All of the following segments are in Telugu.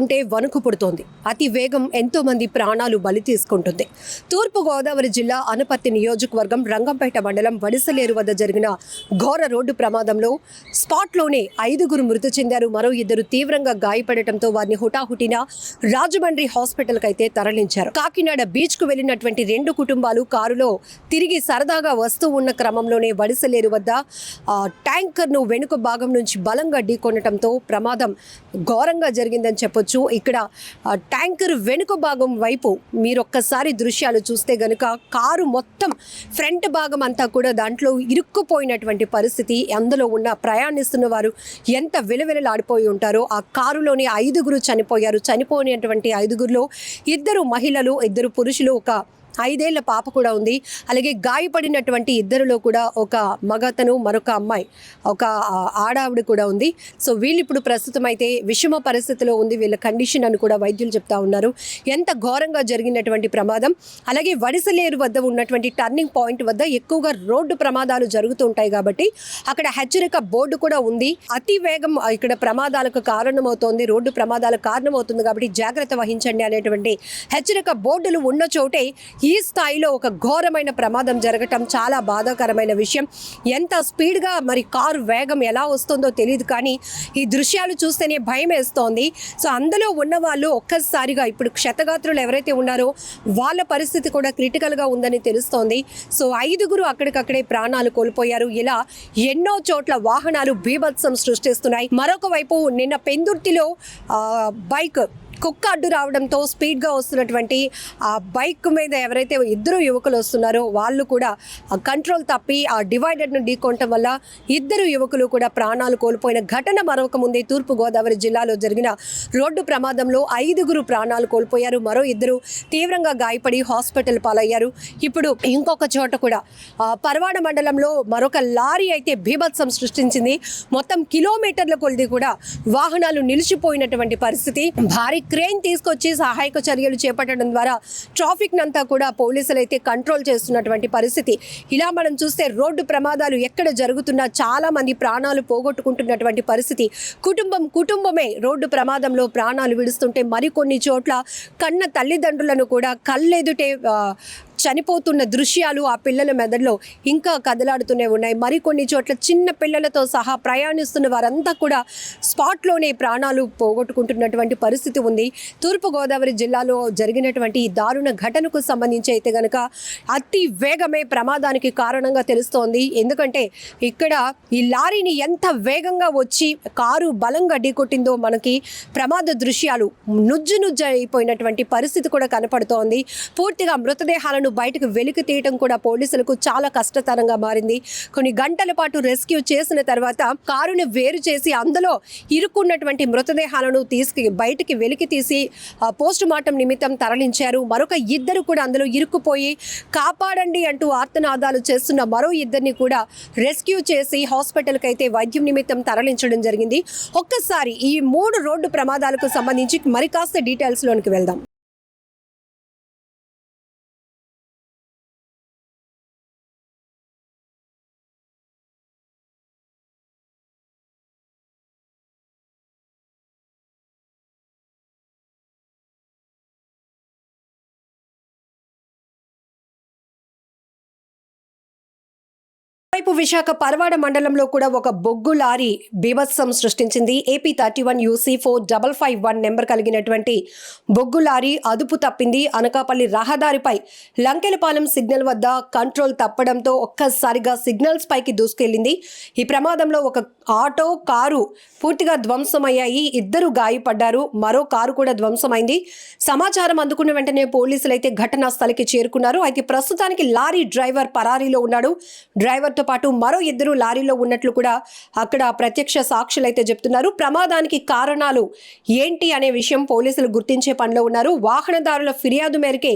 ఉంటే వణుకు పుడుతోంది. అతి వేగం ఎంతో మంది ప్రాణాలు బలి తీసుకుంటుంది. తూర్పు గోదావరి జిల్లా అనపర్తి నియోజకవర్గం రంగంపేట మండలం వడిసలేరు వద్ద జరిగిన ఘోర రోడ్డు ప్రమాదంలో స్పాట్లోనే ఐదుగురు మృతి చెందారు. మరో ఇద్దరు తీవ్రంగా గాయపడటంతో వారిని హుటాహుటిన రాజమండ్రి హాస్పిటల్కి అయితే తరలించారు. కాకినాడ బీచ్కు వెళ్ళినటువంటి రెండు కుటుంబాలు కారులో తిరిగి సరదాగా వస్తూ ఉన్న క్రమంలోనే వడిసలేరు వద్ద ట్యాంకర్ను వెనుక భాగం నుంచి బలంగా ఢీకొనటంతో ప్రమాదం ఘోరంగా జరిగిందని చెప్పొచ్చు. ఇక్కడ ట్యాంకర్ వెనుక భాగం వైపు మీరు ఒక్కసారి దృశ్యాలు చూస్తే గనుక కారు మొత్తం ఫ్రంట్ భాగం అంతా కూడా దాంట్లో ఇరుక్కుపోయినటువంటి పరిస్థితి. అందులో ఉన్న ప్రయాణిస్తున్న వారు ఎంత విలవిలలాడిపోయి ఉంటారో ఆ కారులోని ఐదుగురు చనిపోయారు. చనిపోయినటువంటి ఐదుగురిలో ఇద్దరు మహిళలు ఇద్దరు పురుషులు ఒక ఐదేళ్ళ పాప కూడా ఉంది. అలాగే గాయపడినటువంటి ఇద్దరిలో కూడా ఒక మగతను మరొక అమ్మాయి ఒక ఆడావిడ కూడా ఉంది. సో వీళ్ళు ఇప్పుడు ప్రస్తుతం అయితే విషమ పరిస్థితిలో ఉంది. వీళ్ళ కండిషన్ అని కూడా వైద్యులు చెప్తా ఉన్నారు. ఎంత ఘోరంగా జరిగినటువంటి ప్రమాదం. అలాగే వడిసలేరు వద్ద ఉన్నటువంటి టర్నింగ్ పాయింట్ వద్ద ఎక్కువగా రోడ్డు ప్రమాదాలు జరుగుతూ ఉంటాయి కాబట్టి అక్కడ హెచ్చరిక బోర్డు కూడా ఉంది. అతి వేగం ఇక్కడ ప్రమాదాలకు కారణమవుతోంది. రోడ్డు ప్రమాదాలకు కారణమవుతుంది కాబట్టి జాగ్రత్త వహించండి అనేటువంటి హెచ్చరిక బోర్డులు ఉన్న చోటే ఈ స్థాయిలో ఒక ఘోరమైన ప్రమాదం జరగటం చాలా బాధాకరమైన విషయం. ఎంత స్పీడ్గా మరి కారు వేగం ఎలా వస్తుందో తెలియదు కానీ ఈ దృశ్యాలు చూస్తేనే భయం వేస్తోంది. సో అందులో ఉన్న వాళ్ళు ఒక్కసారిగా ఇప్పుడు క్షతగాత్రులు ఎవరైతే ఉన్నారో వాళ్ళ పరిస్థితి కూడా క్రిటికల్గా ఉందని తెలుస్తోంది. సో ఐదుగురు అక్కడికక్కడే ప్రాణాలు కోల్పోయారు. ఇలా ఎన్నో చోట్ల వాహనాలు బీభత్సం సృష్టిస్తున్నాయి. మరొక వైపు నిన్న పెందుర్తిలో బైక్ కుక్క అడ్డు రావడంతో స్పీడ్గా వస్తున్నటువంటి ఆ బైక్ మీద ఎవరైతే ఇద్దరు యువకులు వస్తున్నారో వాళ్ళు కూడా ఆ కంట్రోల్ తప్పి ఆ డివైడర్ను ఢీకొనటం వల్ల ఇద్దరు యువకులు కూడా ప్రాణాలు కోల్పోయిన ఘటన మరొక ముందే తూర్పుగోదావరి జిల్లాలో జరిగిన రోడ్డు ప్రమాదంలో ఐదుగురు ప్రాణాలు కోల్పోయారు. మరో ఇద్దరు తీవ్రంగా గాయపడి హాస్పిటల్ పాలయ్యారు. ఇప్పుడు ఇంకొక చోట కూడా ఆ, మండలంలో మరొక లారీ అయితే బీభత్సం సృష్టించింది. మొత్తం కిలోమీటర్ల కొలిది కూడా వాహనాలు నిలిచిపోయినటువంటి పరిస్థితి. భారీ క్రేన్ తీసుకొచ్చి సహాయక చర్యలు చేపట్టడం ద్వారా ట్రాఫిక్ అంతా కూడా పోలీసులు అయితే కంట్రోల్ చేస్తున్నటువంటి పరిస్థితి. ఇలా మనం చూస్తే రోడ్డు ప్రమాదాలు ఎక్కడ జరుగుతున్నా చాలా మంది ప్రాణాలు పోగొట్టుకుంటున్నటువంటి పరిస్థితి. కుటుంబం కుటుంబమే రోడ్డు ప్రమాదంలో ప్రాణాలు విడుస్తుంటే మరికొన్ని చోట్ల కన్న తల్లిదండ్రులను కూడా కళ్ళెదుటే చనిపోతున్న దృశ్యాలు ఆ పిల్లల మెదడులో ఇంకా కదలాడుతూనే ఉన్నాయి. మరికొన్ని చోట్ల చిన్న పిల్లలతో సహా ప్రయాణిస్తున్న వారంతా కూడా స్పాట్లోనే ప్రాణాలు పోగొట్టుకుంటున్నటువంటి పరిస్థితి ఉంది. తూర్పుగోదావరి జిల్లాలో జరిగినటువంటి ఈ దారుణ ఘటనకు సంబంధించి అయితే గనక అతి వేగమే ప్రమాదానికి కారణంగా తెలుస్తోంది. ఎందుకంటే ఇక్కడ ఈ లారీని ఎంత వేగంగా వచ్చి కారు బలంగా ఢీకొట్టిందో మనకి ప్రమాద దృశ్యాలు నుజ్జు నుజ్జు అయిపోయినటువంటి పరిస్థితి కూడా కనపడుతోంది. పూర్తిగా మృతదేహాలను బయటకు వెలికి తీయటం కూడా పోలీసులకు చాలా కష్టతరంగా మారింది. కొన్ని గంటల పాటు రెస్క్యూ చేసిన తర్వాత కారుని వేరు చేసి అందులో ఇరుక్కున్నటువంటి మృతదేహాలను తీసుకు బయటికి వెలికి తీసి పోస్ట్ మార్టం నిమిత్తం తరలించారు. మరొక ఇద్దరు కూడా అందులో ఇరుక్కుపోయి కాపాడండి అంటూ ఆర్తనాదాలు చేస్తున్న మరో ఇద్దరిని కూడా రెస్క్యూ చేసి హాస్పిటల్కి అయితే వైద్యం నిమిత్తం తరలించడం జరిగింది. ఒక్కసారి ఈ మూడు రోడ్డు ప్రమాదాలకు సంబంధించి మరి కాస్త డీటెయిల్స్లోనికి వెళ్దాం. వైపు విశాఖ పరవాడ మండలంలో కూడా ఒక బొగ్గు లారీ బీభత్సం సృష్టించింది. A P thirty one U C four double five one number కలిగినటువంటి బొగ్గు లారీ అదుపు తప్పింది. అనకాపల్లి రహదారిపై లంకెలపాలెం సిగ్నల్ వద్ద కంట్రోల్ తప్పడంతో ఒక్కసారిగా సిగ్నల్స్ పైకి దూసుకెళ్ళింది ఈ ప్రమాదంలో ఒక ఆటో కారు పూర్తిగా ధ్వంసమయ్యాయి. ఇద్దరు గాయపడ్డారు. మరో కారు కూడా ధ్వంసమైంది. సమాచారం అందుకున్న వెంటనే పోలీసులు అయితే ఘటనా స్థలికి చేరుకున్నారు. అయితే ప్రస్తుతానికి లారీ డ్రైవర్ పరారీలో ఉన్నాడు. డ్రైవర్తో పాటు మరో ఇద్దరు లారీలో ఉన్నట్లు కూడా అక్కడ ప్రత్యక్ష సాక్షులైతే చెప్తున్నారు. ప్రమాదానికి కారణాలు ఏంటి అనే విషయం పోలీసులు గుర్తించే పనిలో ఉన్నారు. వాహనదారుల ఫిర్యాదు మేరకే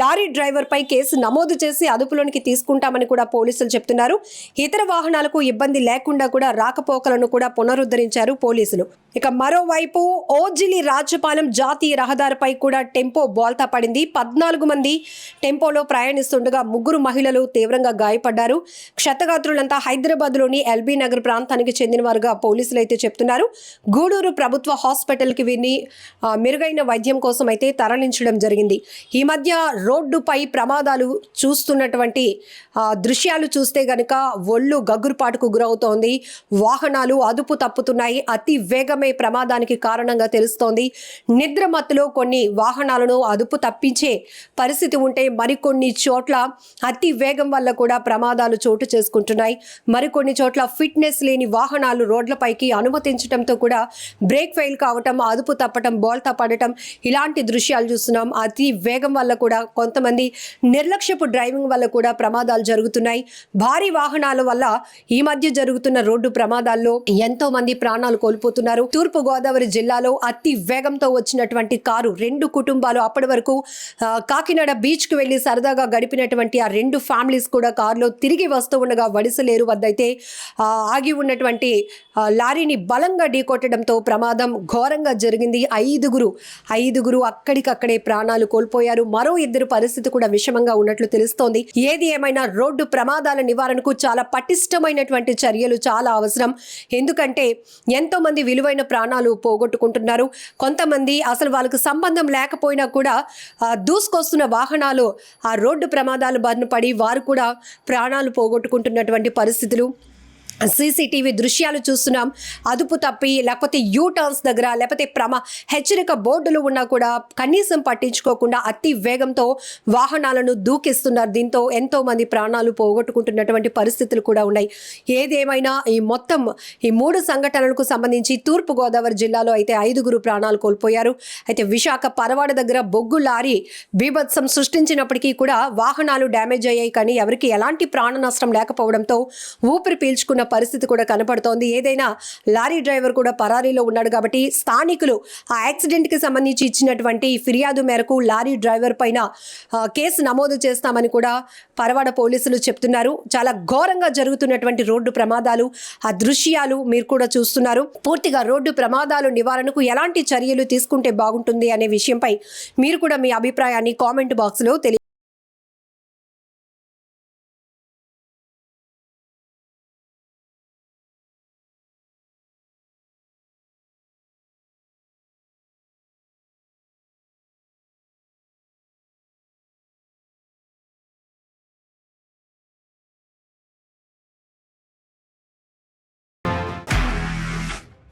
లారీ డ్రైవర్ పై కేసు నమోదు చేసి అదుపులోనికి తీసుకుంటామని కూడా పోలీసులు చెప్తున్నారు. ఇతర వాహనాలకు ఇబ్బంది లేకుండా కూడా రాకపోకలను కూడా పునరుద్ధరించారు పోలీసులు. ఇక మరోవైపు ఓజిలి రాజపాలెం జాతీయ రహదారిపై కూడా టెంపో బోల్తా పడింది. పద్నాలుగు మంది టెంపోలో ప్రయాణిస్తుండగా ముగ్గురు మహిళలు తీవ్రంగా గాయపడ్డారు. క్షతగాత్రులంతా హైదరాబాద్లోని ఎల్బీ నగర్ ప్రాంతానికి చెందిన వారుగా పోలీసులు అయితే చెప్తున్నారు. గూడూరు ప్రభుత్వ హాస్పిటల్కి విని మెరుగైన వైద్యం కోసం అయితే తరలించడం జరిగింది. ఈ మధ్య రోడ్డుపై ప్రమాదాలు చూస్తున్నటువంటి దృశ్యాలు చూస్తే గనుక ఒళ్ళు గగ్గురుపాటుకు గురవుతోంది. వాహనాలు అదుపు తప్పుతున్నాయి. అతి వేగమే ప్రమాదానికి కారణంగా తెలుస్తోంది. నిద్ర మత్తులో కొన్ని వాహనాలను అదుపు తప్పించే పరిస్థితి ఉంటే మరికొన్ని చోట్ల అతి వేగం వల్ల కూడా ప్రమాదాలు చోటు చేసుకుంటున్నాయి. మరికొన్ని చోట్ల ఫిట్నెస్ లేని వాహనాలు రోడ్లపైకి అనుమతించడంతో కూడా బ్రేక్ ఫెయిల్ కావటం అదుపు తప్పటం బోల్తా పడటం ఇలాంటి దృశ్యాలు చూస్తున్నాం. అతి వేగం వల్ల కూడా కొంతమంది నిర్లక్ష్యపు డ్రైవింగ్ వల్ల కూడా ప్రమాదాలు జరుగుతున్నాయి. భారీ వాహనాల వల్ల ఈ మధ్య జరుగుతున్న రోడ్డు ప్రమాదాల్లో ఎంతో మంది ప్రాణాలు కోల్పోతున్నారు. తూర్పు గోదావరి జిల్లాలో అతి వేగంతో వచ్చినటువంటి కారు రెండు కుటుంబాలు అప్పటి వరకు కాకినాడ బీచ్కు వెళ్ళి సరదాగా గడిపినటువంటి ఆ రెండు ఫ్యామిలీస్ కూడా కారులో తిరిగి వస్తూ ఉండగా వడిసలేరు వద్ద అయితే ఆగి ఉన్నటువంటి లారీని బలంగా ఢీకొట్టడంతో ప్రమాదం ఘోరంగా జరిగింది. ఐదుగురు ఐదుగురు అక్కడికక్కడే ప్రాణాలు కోల్పోయారు. మరో ఇద్దరు పరిస్థితి కూడా విషమంగా ఉన్నట్లు తెలుస్తోంది. ఏది ఏమైనా రోడ్డు ప్రమాదాల నివారణకు చాలా పటిష్టమైనటువంటి చర్యలు చాలా అవసరం. ఎందుకంటే ఎంతో మంది విలువైన ప్రాణాలు పోగొట్టుకుంటున్నారు. కొంతమంది అసలు వాళ్ళకు సంబంధం లేకపోయినా కూడా దూసుకొస్తున్న వాహనాలు ఆ రోడ్డు ప్రమాదాల బారిన పడి వారు కూడా ప్రాణాలు పోగొట్టుకుంటున్నటువంటి పరిస్థితులు. సీసీటీవీ దృశ్యాలు చూస్తున్నాం. అదుపు తప్పి లేకపోతే యూ టర్న్స్ దగ్గర లేకపోతే ప్రమా హెచ్చరిక బోర్డులు ఉన్నా కూడా కనీసం పట్టించుకోకుండా అతి వేగంతో వాహనాలను దూకిస్తున్నారు. దీంతో ఎంతో మంది ప్రాణాలు పోగొట్టుకుంటున్నటువంటి పరిస్థితులు కూడా ఉన్నాయి. ఏదేమైనా ఈ మొత్తం ఈ మూడు సంఘటనలకు సంబంధించి తూర్పుగోదావరి జిల్లాలో అయితే ఐదుగురు ప్రాణాలు కోల్పోయారు. అయితే విశాఖ పరవాడ దగ్గర బొగ్గు లారీ బీభత్సం సృష్టించినప్పటికీ కూడా వాహనాలు డ్యామేజ్ అయ్యాయి. కానీ ఎవరికి ఎలాంటి ప్రాణ నష్టం లేకపోవడంతో ఊపిరి పీల్చుకున్న పరిస్థితి కూడా కనపడుతోంది. ఏదైనా లారీ డ్రైవర్ కూడా పరారీలో ఉన్నాడు కాబట్టి స్థానికులు ఆ యాక్సిడెంట్కి సంబంధించి ఇచ్చినటువంటి ఫిర్యాదు మేరకు లారీ డ్రైవర్ పైన కేసు నమోదు చేస్తామని కూడా పరవాడ పోలీసులు చెప్తున్నారు. చాలా ఘోరంగా జరుగుతున్నటువంటి రోడ్డు ప్రమాదాలు ఆ దృశ్యాలు మీరు కూడా చూస్తున్నారు. పూర్తిగా రోడ్డు ప్రమాదాలు నివారణకు ఎలాంటి చర్యలు తీసుకుంటే బాగుంటుంది అనే విషయంపై మీరు కూడా మీ అభిప్రాయాన్ని కామెంట్ బాక్స్లో తెలియ